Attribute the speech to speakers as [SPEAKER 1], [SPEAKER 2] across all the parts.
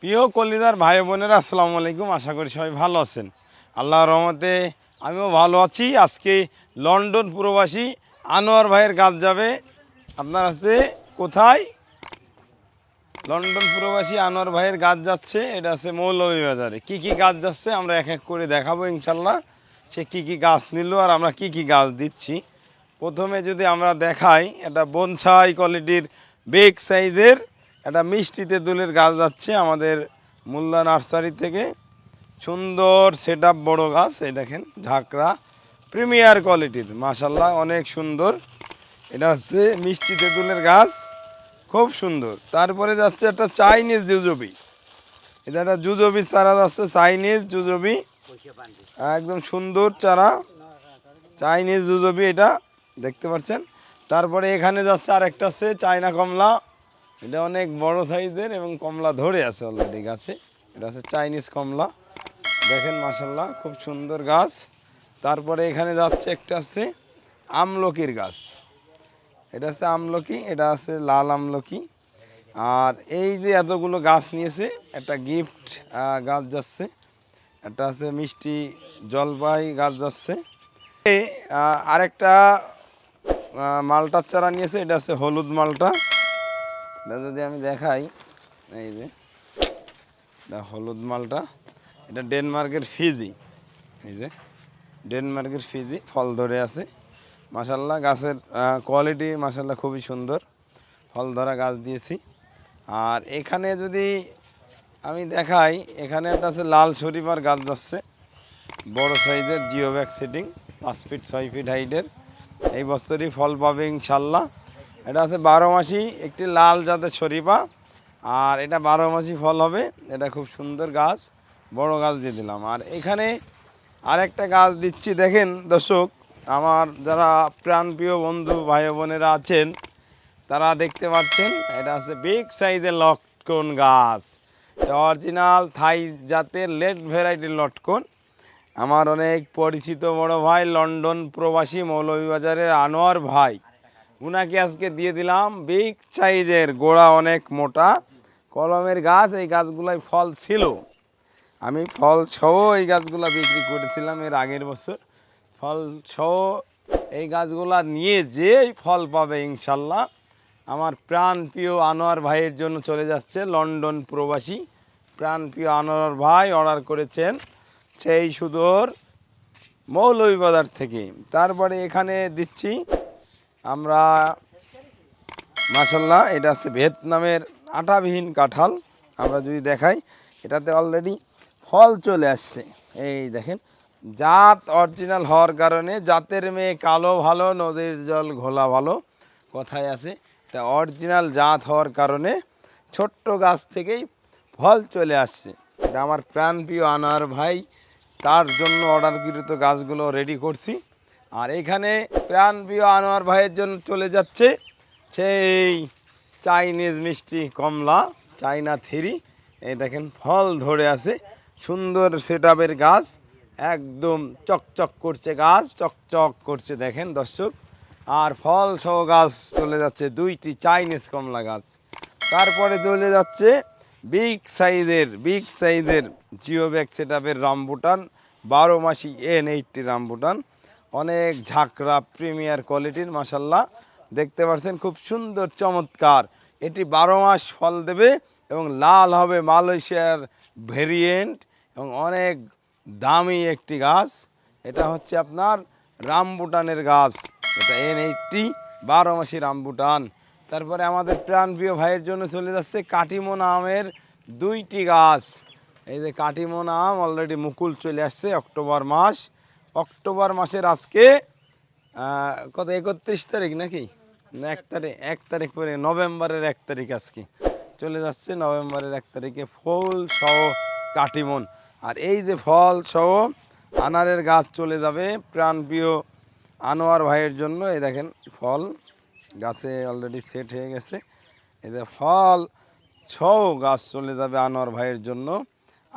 [SPEAKER 1] প্রিয় কলিদার ভাই বোনেরা, আসসালামু আলাইকুম। আশা করি সবাই ভালো আছেন। আল্লাহ রহমতে আমিও ভালো আছি। আজকে লন্ডন প্রবাসী আনোয়ার ভাইয়ের গাছ যাবে। আপনার আছে কোথায়? লন্ডন প্রবাসী আনোয়ার ভাইয়ের গাছ যাচ্ছে। এটা আছে মৌলভীবাজারে। কি কি গাছ যাচ্ছে আমরা এক এক করে দেখাবো ইনশাল্লাহ। সে কি কি গাছ নিল আর আমরা কি কি গাছ দিচ্ছি। প্রথমে যদি আমরা দেখাই, এটা বনসাই কোয়ালিটির বেগ সাইজের একটা মিষ্টি তেঁতুলের গাছ যাচ্ছে আমাদের মোল্লা নার্সারি থেকে। সুন্দর সেট বড়ো গাছ, এই দেখেন, ঝাঁকড়া। প্রিমিয়ার কোয়ালিটির মাশাল্লাহ অনেক সুন্দর। এটা হচ্ছে মিষ্টি তেঁতুলের গাছ, খুব সুন্দর। তারপরে যাচ্ছে একটা চাইনিজ জুজবি এটা একটা জুজবি চারা যাচ্ছে চাইনিজ জুজবি একদম সুন্দর চারা। চাইনিজ জুজবি এটা, দেখতে পাচ্ছেন? তারপরে এখানে যাচ্ছে আরেকটা আছে, চায়না কমলা। এটা অনেক বড় সাইজের এবং কমলা ধরে আছে অলরেডি গাছে। এটা আছে চাইনিজ কমলা। দেখেন মাসাল্লাহ খুব সুন্দর গাছ। তারপরে এখানে যাচ্ছে, একটা আছে আমলকির গাছ। এটা আছে আমলকি, এটা আছে লাল আমলকি। আর এই যে এতগুলো গাছ নিয়েছে, একটা গিফট গাছ যাচ্ছে। একটা আছে মিষ্টি জলপাই গাছ যাচ্ছে। আরেকটা মালটার চারা নিয়েছে, এটা আছে হলুদ মালটা। এটা যদি আমি দেখাই, এই যে, এটা হলুদ মালটা, এটা ডেনমার্কের ফিজি, এই যে, ডেনমার্কের ফিজি, ফল ধরে আছে। মাসাল্লাহ গাছের কোয়ালিটি মাসাল্লাহ খুবই সুন্দর। ফল ধরা গাছ দিয়েছি। আর এখানে যদি আমি দেখাই, এখানে একটা আছে লাল শরীফার গাছ যাচ্ছে। বড় সাইজের জিও ব্যাগ সেটিং, পাঁচ ফিট, ছয় ফিট হাইটের। এই বছরই ফল পাবে ইনশাল্লাহ এটা আছে বারো মাসি, একটি লাল জাতের শরীফা। আর এটা বারো মাসি ফল হবে, এটা খুব সুন্দর গাছ, বড় গাছ দিয়ে দিলাম। আর এখানে আরেকটা গাছ দিচ্ছি, দেখেন দর্শক, আমার যারা প্রাণপ্রিয় বন্ধু ভাই বোনেরা আছেন, তারা দেখতে পাচ্ছেন, এটা আছে বিগ সাইজের লটকন গাছ। অরিজিনাল থাই জাতের লেট ভ্যারাইটির লটকন। আমার অনেক পরিচিত বড় ভাই, লন্ডন প্রবাসী, মৌলভীবাজারের আনোয়ার ভাই। উনাকে আজকে দিয়ে দিলাম বিগ সাইজের গোড়া অনেক মোটা। কলমের গাছ, এই গাছগুলাই ফল ছিল। আমি ফল সহ এই গাছগুলা বিক্রি করেছিলাম এর আগের বছর। ফল সহ এই গাছগুলা নিয়ে যেই ফল পাবে ইনশাল্লাহ। আমার প্রাণ প্রিয় আনোয়ার ভাইয়ের জন্য চলে যাচ্ছে লন্ডন প্রবাসী। প্রাণপ্রিয় আনোয়ার ভাই অর্ডার করেছেন সেই সুদূর মৌলভীবাজার থেকে। তারপরে এখানে দিচ্ছি আমরা মাসাল্লাহ এটা হচ্ছে ভিয়েতনামের আটাবিহীন কাঁঠাল। আমরা যদি দেখাই, এটাতে অলরেডি ফল চলে আসছে। এই দেখেন, জাত অরিজিনাল হওয়ার কারণে জাতের মেয়ে কালো ভালো, নদীর জল ঘোলা ভালো কথায় আছে। এটা অরিজিনাল জাত হওয়ার কারণে ছোট্ট গাছ থেকেই ফল চলে আসছে। এটা আমার প্রাণপ্রিয় আনার ভাই, তার জন্য অর্ডারকৃত গাছগুলো রেডি করছি। আর এখানে প্রাণপ্রিয় আনোয়ার ভাইয়ের জন্য চলে যাচ্ছে সেই চাইনিজ মিষ্টি কমলা, চাইনা থ্রি। এই দেখেন, ফল ধরে আছে। সুন্দর সেট গাছ, একদম চকচক করছে গাছ, চকচক করছে, দেখেন দর্শক। আর ফল সহ গাছ চলে যাচ্ছে, দুইটি চাইনিজ কমলা গাছ। তারপরে চলে যাচ্ছে বিগ সাইজের বিগ সাইজের জিও ব্যাগ সেট আপের রামবুটান, বারো মাসি এন এইটটি রামবুটান। অনেক ঝাঁকড়া প্রিমিয়ার কোয়ালিটির মাসাল্লাহ দেখতে পাচ্ছেন খুব সুন্দর, চমৎকার। এটি বারো মাস ফল দেবে এবং লাল হবে মালয়েশিয়ার ভেরিয়েন্ট এবং অনেক দামি একটি গাছ। এটা হচ্ছে আপনার রামবুটানের গাছ। এটা এন এইটটি বারো মাসি রামবুটান। তারপরে আমাদের প্রাণপ্রিয় ভাইয়ের জন্য চলে যাচ্ছে কাটিমন আমের দুইটি গাছ। এই যে কাটিমন আম অলরেডি মুকুল চলে আসছে, অক্টোবর মাস। অক্টোবর মাসের আজকে কত, একত্রিশ তারিখ নাকি? এক তারিখ এক তারিখ পরে, নভেম্বরের এক তারিখ আজকে। চলে যাচ্ছে নভেম্বরের এক তারিখে ফল সহ কাটিমন আর এই যে ফল সহ আনারের গাছ চলে যাবে প্রাণপ্রিয় আনোয়ার ভাইয়ের জন্য। এই দেখেন ফল, গাছে অলরেডি সেট হয়ে গেছে। যে ফল সহ গাছ চলে যাবে আনোয়ার ভাইয়ের জন্য।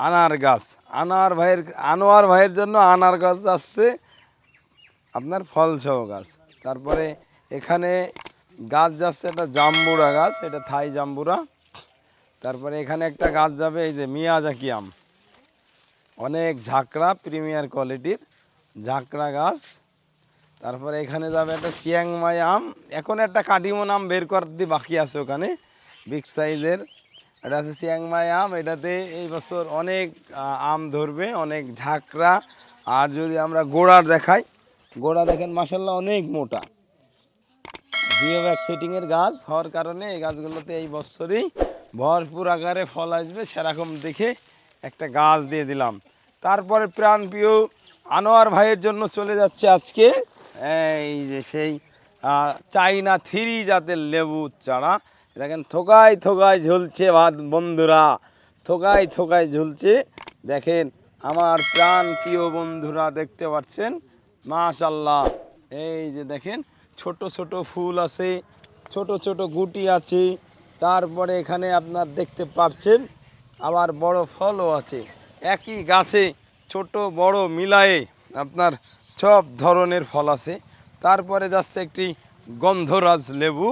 [SPEAKER 1] আনার গাছ। আনোয়ার ভাইয়ের আনোয়ার ভাইয়ের জন্য আনার গাছ আসছে। আপনার ফল সহ গাছ। তারপরে এখানে গাছ যাচ্ছে একটা জাম্বুরা গাছ, এটা থাই জাম্বুরা। তারপরে এখানে একটা গাছ যাবে, এই যে মিয়াজাকি আম। অনেক ঝাঁকড়া, প্রিমিয়ার কোয়ালিটির ঝাঁকড়া গাছ। তারপরে এখানে যাবে একটা চিয়াংমাই আম। এখন একটা কাটিমন আম বের করতে বাকি আছে ওখানে, বিগ সাইজের। এটা আছে চিয়াংমাই আম, এটাতে এই বছর অনেক আম ধরবে, অনেক ঝাঁকড়া। আর যদি আমরা গোড়ার দেখাই, গোড়া দেখেন মাসাল্লাহ অনেক মোটা। জিও ব্যাগ সেটিংয়ের গাছ হওয়ার কারণে এই গাছগুলোতে এই বছরই ভরপুর আকারে ফল আসবে, সেরকম দেখে একটা গাছ দিয়ে দিলাম। তারপরে প্রাণপ্রিয় আনোয়ার ভাইয়ের জন্য চলে যাচ্ছে আজকে, এই যে সেই চাইনা থ্রি জাতের লেবু চারা। দেখেন, থোকায় থোকায় ঝুলছে ভাত বন্ধুরা, থোকায় থোকায় ঝুলছে। দেখেন, আমার প্রাণ প্রিয় বন্ধুরা, দেখতে পাচ্ছেন? মাশাল্লাহ এই যে দেখেন, ছোট ছোট ফুল আছে, ছোট ছোট গুটি আছে, তারপরে এখানে আপনার দেখতে পাচ্ছেন, আবার বড় ফলও আছে। একই গাছে ছোট বড় মিলায়ে আপনার সব ধরনের ফল আছে। তারপরে যাচ্ছে একটি গন্ধরাজ লেবু।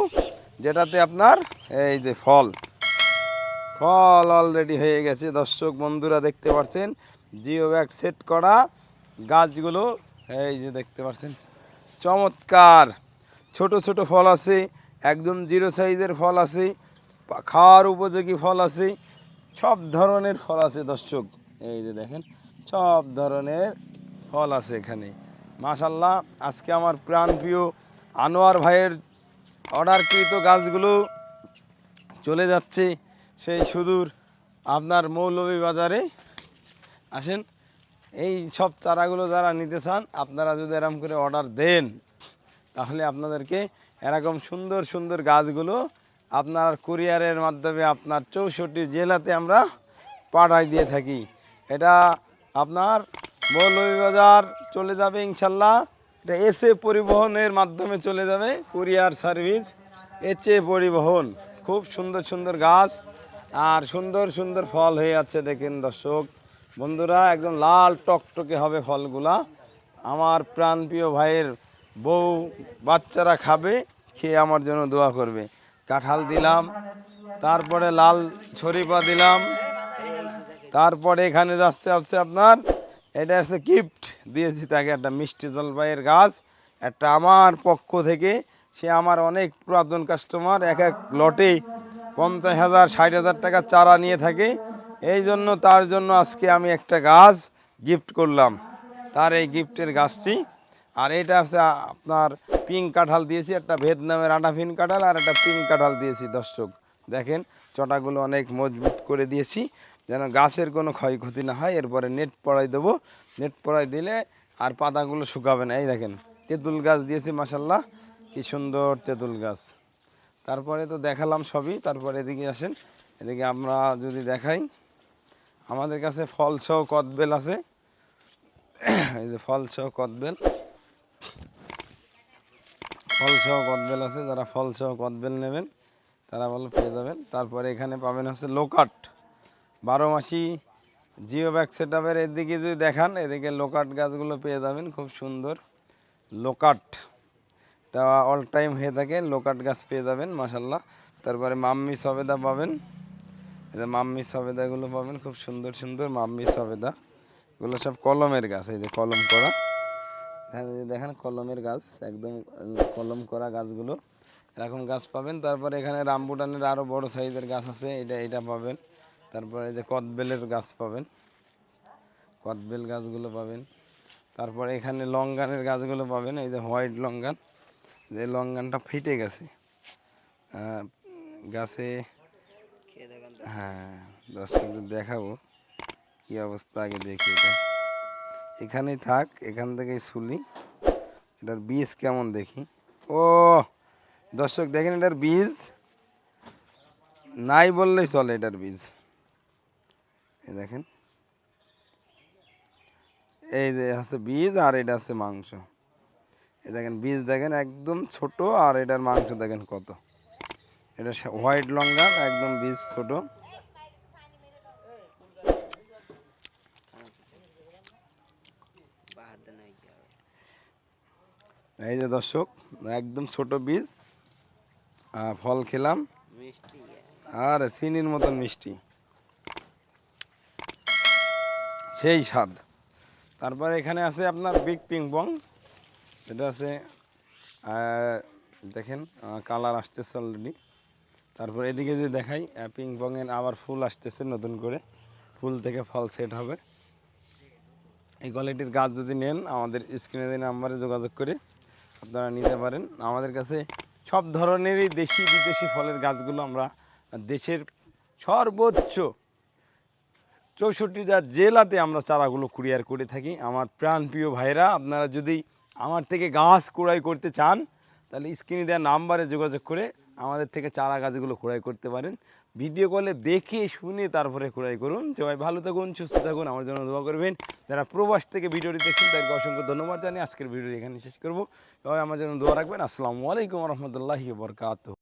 [SPEAKER 1] যেটাতে আপনার এই যে ফল ফল অলরেডি হয়ে গেছে। দর্শক, বন্ধুরা দেখতে পাচ্ছেন জিও ব্যাগ সেট করা গাছগুলো, এই যে দেখতে পাচ্ছেন চমৎকার। ছোট ছোট ফল আছে, একদম জিরো সাইজের ফল আছে, খাওয়ার উপযোগী ফল আছে, সব ধরনের ফল আছে দর্শক। এই যে দেখেন, সব ধরনের ফল আছে এখানে। মাশাল্লাহ আজকে আমার প্রাণপ্রিয় আনোয়ার ভাইয়ের অর্ডারকৃত গাছগুলো চলে যাচ্ছে। সেই সুদূর আপনার মৌলভীবাজারে আসেন। এই সব চারাগুলো যারা নিতে চান, আপনারা যদি এরকম করে অর্ডার দেন, তাহলে আপনাদেরকে এরকম সুন্দর সুন্দর গাছগুলো আপনার কুরিয়ারের মাধ্যমে আপনার চৌষট্টি জেলাতে আমরা পাঠাই দিয়ে থাকি। এটা আপনার মৌলভীবাজার চলে যাবে ইনশাল্লাহ। এসে পরিবহনের মাধ্যমে চলে যাবে, কুরিয়ার সার্ভিস এচে পরিবহন। খুব সুন্দর সুন্দর গাছ, আর সুন্দর সুন্দর ফল হয়ে আছে দেখেন দর্শক। বন্ধুরা, একদম লাল টকটকে হবে ফলগুলা। আমার প্রাণপ্রিয় ভাইয়ের বউ বাচ্চারা খাবে, খেয়ে আমার জন্য দোয়া করবে। কাঁঠাল দিলাম, তারপরে লাল ছরিপা দিলাম, তারপরে এখানে যাচ্ছে হচ্ছে আপনার, এটা হচ্ছে গিফট। দিয়েছি তাকে একটা মিষ্টি জলপাইয়ের গাছ, একটা আমার পক্ষ থেকে। সে আমার অনেক পুরাতন কাস্টমার এক এক লটে পঞ্চাশ হাজার, ষাট হাজার টাকা চারা নিয়ে থাকে। এই জন্য, তার জন্য আজকে আমি একটা গাছ গিফট করলাম। তার এই গিফটের গাছটি, আর এটা হচ্ছে আপনার পিঙ্ক কাঁঠাল দিয়েছি, একটা ভিয়েতনামের আটা পিঙ্ক কাঁঠাল, আর একটা পিঙ্ক কাঁঠাল দিয়েছি, দর্শক। দেখেন, চটাগুলো অনেক মজবুত করে দিয়েছি। যেন গাছের কোনো ক্ষয়ক্ষতি না হয়, এরপরে নেট পড়াই দেবো। নেট পড়াই দিলে আর পাতাগুলো শুকাবে না। এই দেখেন, তেঁতুল গাছ দিয়েছি মাসাল্লাহ কি সুন্দর তেঁতুল গাছ। তারপরে তো দেখালাম সবই, তারপরে এদিকে আসেন। এদিকে আমরা যদি দেখাই, আমাদের কাছে ফল সহ কদবেল আছে। এই যে ফল সহ কদবেল। ফল সহ কদবেল আছে, যারা ফল সহ কদবেল নেবেন, তারা ভালো পেয়ে যাবেন। তারপরে এখানে পাবেন হচ্ছে লোকাট। বারো মাসি জিও ব্যাগ সেট আপের এদিকে যদি দেখান, এদিকে লোকাট গাছগুলো পেয়ে যাবেন, খুব সুন্দর। লোকাট এটা অল টাইম হয়ে থাকে, লোকাট গাছ পেয়ে যাবেন মাসাল্লাহ তারপরে মাম্মি সবেদা পাবেন। এই মাম্মি সবেদাগুলো পাবেন, খুব সুন্দর সুন্দর মাম্মি সবেদা। এগুলো সব কলমের গাছ, এই যে কলম করা। দেখেন, কলমের গাছ, একদম কলম করা গাছগুলো। এরকম গাছ পাবেন। তারপরে এখানে রামবুটানের আরও বড় সাইজের গাছ আছে, এটা এটা পাবেন। তারপরে এই যে কদবেলের গাছ পাবেন। কদবেল গাছগুলো পাবেন। তারপরে এখানে লঙ্গানের গাছগুলো পাবেন, এই যে হোয়াইট লঙ্গান। যে লঙ্গানটা ফেটে গেছে গাছে হ্যাঁ দর্শকদের দেখাবো কি অবস্থা, আগে দেখি এটা। এখানেই থাক, এখান থেকেই শুলি এটার বীজ কেমন দেখি। ও, দর্শক দেখেন এটার বীজ। নাই বললেই চলে এটার বীজ। দেখেন। এই যে হচ্ছে বীজ আর এটা হচ্ছে মাংস। এই দেখেন বীজ দেখেন একদম ছোট আর এটার মাংস দেখেন কত। এটা হোয়াইট লঙ্কা একদম বীজ ছোট। এই যে দর্শক একদম ছোট বীজ। আর ফল খেলাম। আর চিনির মতন মিষ্টি। সেই স্বাদ। তারপরে এখানে আছে আপনার বিগ পিং পং এটা আছে দেখেন কালার আসতেছে অলরেডি তারপর এদিকে যদি দেখাই পিং পংয়ের আবার ফুল আসতেছে নতুন করে। ফুল থেকে ফল সেট হবে। এই কোয়ালিটির গাছ যদি নেন, আমাদের স্ক্রিনে নাম্বারে যোগাযোগ করে আপনারা নিতে পারেন। আমাদের কাছে সব ধরনেরই দেশি বিদেশি ফলের গাছগুলো আমরা দেশের সর্বোচ্চ চৌষট্টিটা জেলাতে আমরা চারাগুলো কুরিয়ার করে থাকি। আমার প্রাণপ্রিয় ভাইরা, আপনারা যদি আমার থেকে গাছ কুড়াই করতে চান, তাহলে স্ক্রিনে দেওয়া নাম্বারে যোগাযোগ করে আমাদের থেকে চারা গাছগুলো কুড়াই করতে পারেন। ভিডিও কলে দেখে শুনে তারপরে কুড়াই করুন। সবাই ভালো থাকুন, সুস্থ থাকুন, আমার জন্য দোয়া করবেন। যারা প্রবাস থেকে ভিডিওটি দেখছেন, তাদেরকে অসংখ্য ধন্যবাদ জানিয়ে আজকের ভিডিও এখানে শেষ করব। সবাই আমার জন্য দোয়া রাখবেন। আসসালামু আলাইকুম রহমতুল্লাহি বরকাত